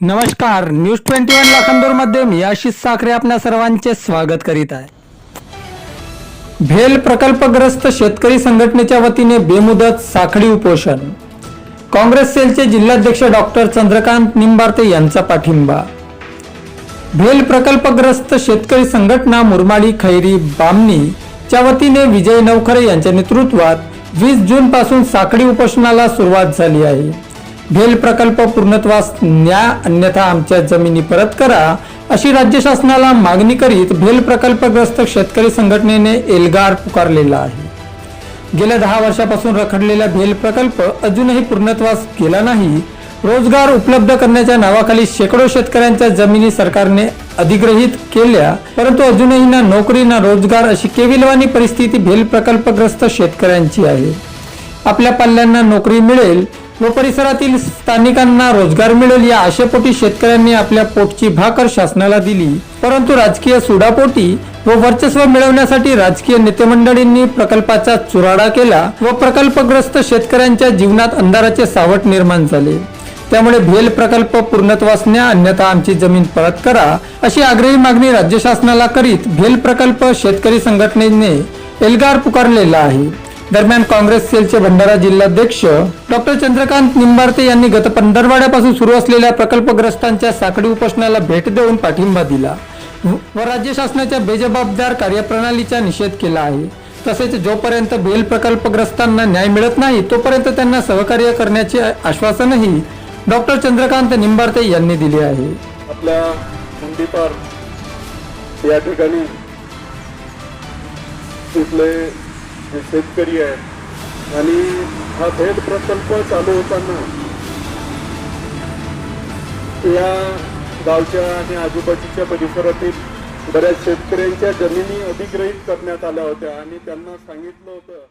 नमस्कार news twenty one लाखांदूरमध्ये मी आशिष साखरे आपल्या सर्वांचे स्वागत करीत आहे. भेल प्रकल्पग्रस्त शेतकरी संघटनेच्या वतीने बेमुदत साखळी उपोषण. काँग्रेस सेलचे जिल्हाध्यक्ष डॉक्टर चंद्रकांत निंबार्ते यांचा पाठिंबा. भेल प्रकल्पग्रस्त शेतकरी संघटना मुरमाडी खैरी बामणी च्या वतीने विजय नवखरे यांच्या नेतृत्वात वीस जून पासून साखळी उपोषणाला सुरुवात झाली आहे. भेल प्रकल्प पूर्णत्वास न्या अन्यथा आमच्या जमिनी परत करा अशी राज्य शासनाला मागणी करीत भेल प्रकल्पग्रस्त शेतकरी संघटनेने एल्गार पुकारलेला आहे. गेल्या दहा वर्षापासून रखडलेला भेल प्रकल्प अजूनही पूर्णत्वास गेला नाही. रोजगार उपलब्ध करण्याच्या नावाखाली शेकडो शेतकऱ्यांच्या जमिनी सरकारने अधिग्रहित केल्या परंतु अजूनही ना नोकरी ना रोजगार अशी केविलवाणी परिस्थिती भेल प्रकल्पग्रस्त शेतकऱ्यांची आहे. आपल्या पाल्यांना नोकरी मिळेल व परिसरातील स्थानिकांना रोजगार मिळेल या आशेपोटी शेतकऱ्यांनी आपल्या पोटची भाकर शासनाला दिली. परंतु राजकीय सुडापोटी व वर्चस्व मिळवण्यासाठी राजकीय नेतेमंडळींनी प्रकल्पाचा चुराडा केला व प्रकल्पग्रस्त शेतकऱ्यांच्या जीवनात अंधाराचे सावट निर्माण झाले. त्यामुळे भेल प्रकल्प पूर्णत्वास न्या अन्यथा आमची जमीन परत करा अशी आग्रही मागणी राज्य शासनाला करीत भेल प्रकल्प शेतकरी संघटनेने एल्गार पुकारलेला आहे. दरम्यान काँग्रेस सेलचे भंडारा जिल्हाध्यक्ष डॉक्टर चंद्रकांत निंबार्ते यांनी गत पंधरवाड्यापासून सुरू असलेल्या प्रकल्पग्रस्तांच्या साखळी उपोषणाला भेट देऊन पाठिंबा दिला. व राज्य शासनाच्या बेजबाबदार कार्यप्रणालीचा निषेध केला आहे. तसेच जोपर्यंत बेल प्रकल्पग्रस्तांना न्याय मिळत नाही तोपर्यंत त्यांना सहकार्य करण्याचे आश्वासनही डॉक्टर चंद्रकांत निंबार्ते यांनी दिले आहे. आपल्या मुंडीपार या ठिकाणी तिथले जे शेतकरी आहेत. आणि हा थेट प्रकल्प चालू होताना या गावच्या आणि आजूबाजूच्या परिसरातील बऱ्याच शेतकऱ्यांच्या जमिनी अधिग्रहित करण्यात आल्या होत्या. आणि त्यांना सांगितलं होतं